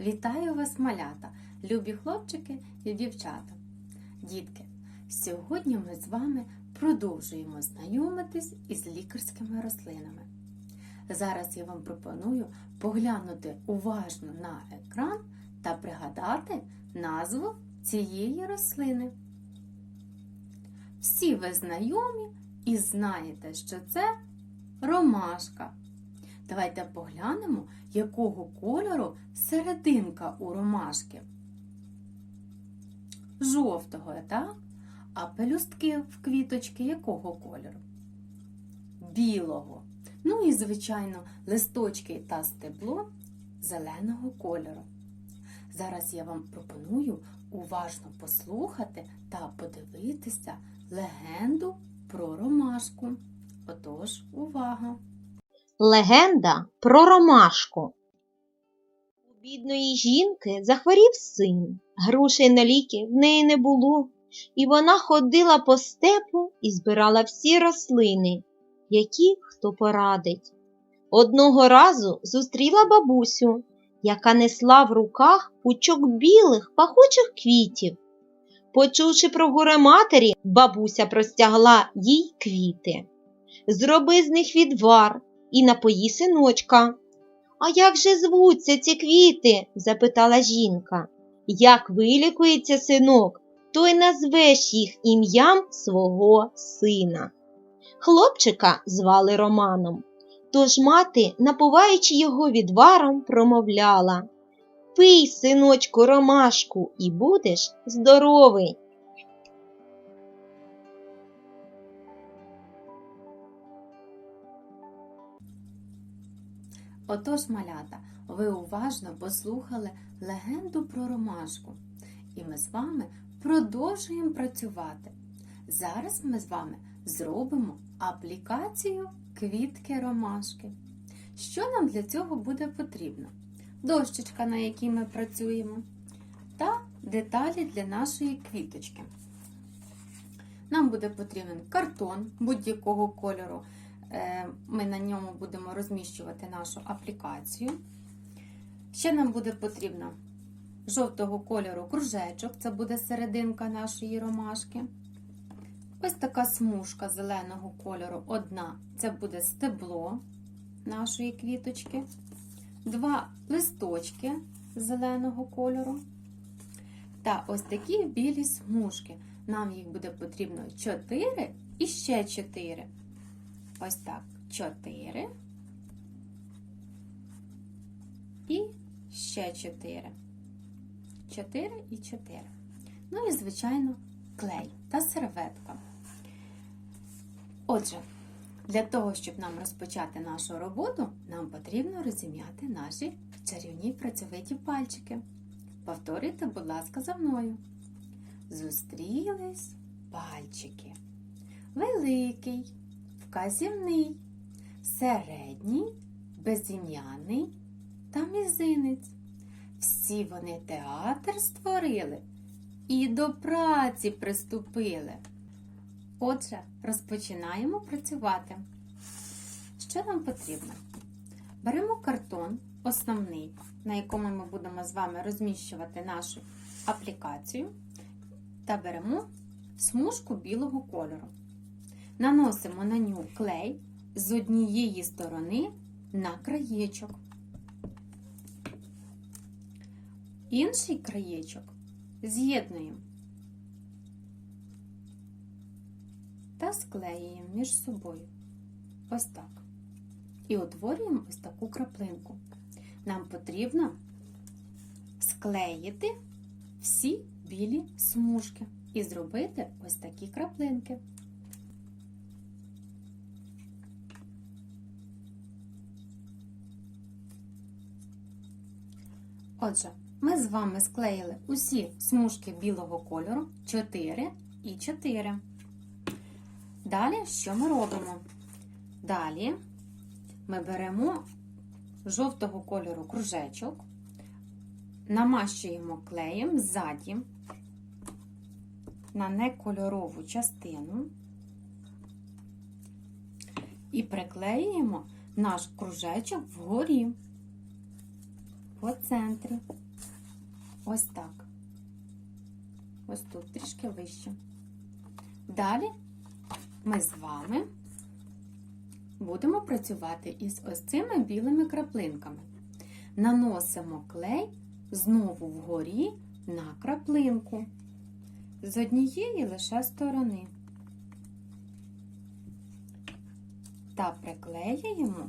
Вітаю вас, малята, любі хлопчики і дівчата. Дітки, сьогодні ми з вами продовжуємо знайомитись із лікарськими рослинами. Зараз я вам пропоную поглянути уважно на екран та пригадати назву цієї рослини. Всі ви знайомі і знаєте, що це ромашка. Давайте поглянемо, якого кольору серединка у ромашки. Жовтого, так? А пелюстки в квіточки якого кольору? Білого. Ну і, звичайно, листочки та стебло зеленого кольору. Зараз я вам пропоную уважно послухати та подивитися легенду про ромашку. Отож, увага! Легенда про ромашку. Бідної жінки захворів син. Грошей на ліки в неї не було, і вона ходила по степу і збирала всі рослини, які хто порадить. Одного разу зустріла бабусю, яка несла в руках пучок білих пахучих квітів. Почувши про горе матері, бабуся простягла їй квіти. Зроби з них відвар і напої синочка. А як же звуться ці квіти? запитала жінка. Як вилікується синок, то й назвеш їх ім'ям свого сина. Хлопчика звали Романом, тож мати, напуваючи його відваром, промовляла Пий, синочку, ромашку, і будеш здоровий. Отож, малята, ви уважно послухали легенду про ромашку. І ми з вами продовжуємо працювати. Зараз ми з вами зробимо аплікацію квітки ромашки. Що нам для цього буде потрібно? Дощечка, на якій ми працюємо, та деталі для нашої квіточки. Нам буде потрібен картон будь-якого кольору. Е, Ми на ньому будемо розміщувати нашу аплікацію. Ще нам буде потрібно жовтого кольору кружечок, це буде серединка нашої ромашки. Ось така смужка зеленого кольору одна це буде стебло нашої квіточки. Два листочки зеленого кольору. Та ось такі білі смужки. Нам їх буде потрібно 4 і ще 4. Ось так. 4. І ще 4. 4 і 4. Ну і, звичайно, клей та серветка. Отже, для того, щоб нам розпочати нашу роботу, нам потрібно розім'яти наші чарівні працьовиті пальчики. Повторюйте, будь ласка, за мною. Зустрілись пальчики. Великий, вказівний, середній, безім'яний та мізинець. Всі вони театр створили і до праці приступили. Отже, розпочинаємо працювати. Що нам потрібно? Беремо картон основний, на якому ми будемо з вами розміщувати нашу аплікацію, та беремо смужку білого кольору. Наносимо на нього клей з однієї сторони на краєчок. Інший краєчок з'єднуємо та склеюємо між собою. Ось так. І утворюємо ось таку краплинку. Нам потрібно склеїти всі білі смужки і зробити ось такі краплинки. Отже, ми з вами склеїли усі смужки білого кольору 4 і 4. Далі що ми робимо? Далі ми беремо жовтого кольору кружечок, намащуємо клеєм ззаді на некольорову частину і приклеюємо наш кружечок вгорі. По центрі. Ось так. Ось тут трішки вище. Далі ми з вами будемо працювати із ось цими білими краплинками. Наносимо клей знову вгорі на краплинку з однієї лише сторони. Та приклеюємо,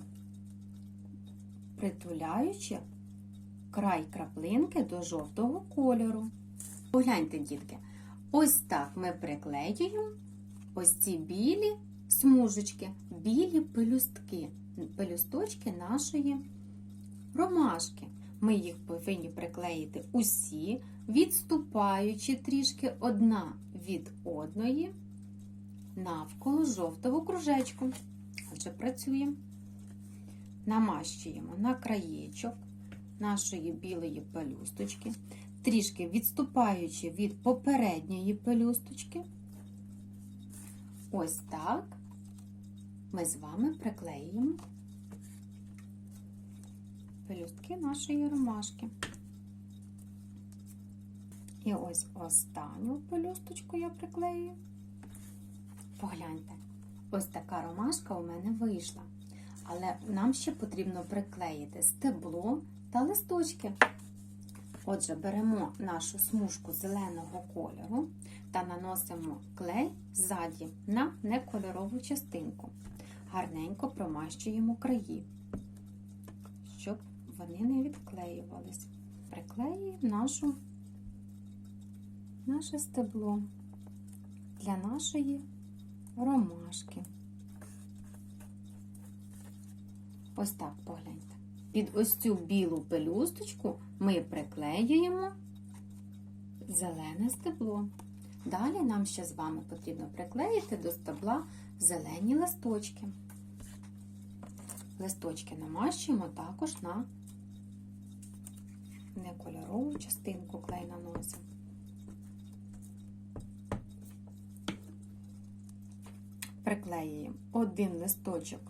притуляючи край краплинки до жовтого кольору. Погляньте, дітки, ось так ми приклеюємо ось ці білі смужечки, білі пелюстки, пелюсточки нашої ромашки. Ми їх повинні приклеїти усі, відступаючи трішки одна від одної навколо жовтого кружечку. Отже, працюємо. Намащуємо на краєчок нашої білої пелюсточки, трішки відступаючи від попередньої пелюсточки. Ось так ми з вами приклеїмо пелюстки нашої ромашки. І ось останню пелюсточку я приклею. Погляньте, ось така ромашка у мене вийшла. Але нам ще потрібно приклеїти стебло та листочки. Отже, беремо нашу смужку зеленого кольору та наносимо клей ззаді на некольорову частинку. Гарненько промащуємо краї, щоб вони не відклеювались. Приклеюємо нашу, наше стебло для нашої ромашки. Ось так погляньте. Під ось цю білу пелюсточку ми приклеюємо зелене стебло. Далі нам ще з вами потрібно приклеїти до стебла зелені листочки. Листочки намащуємо також на некольорову частинку клей наносимо. Приклеюємо один листочок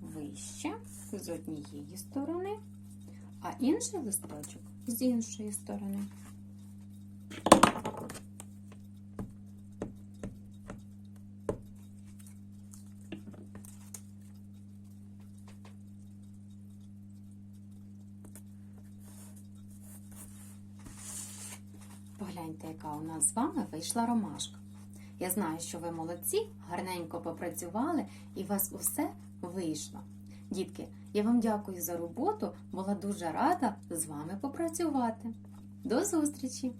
вище з однієї сторони, а інший листочок з іншої сторони. Погляньте, яка у нас з вами вийшла ромашка. Я знаю, що ви молодці, гарненько попрацювали і у вас усе вийшло. Дітки, я вам дякую за роботу, була дуже рада з вами попрацювати. До зустрічі!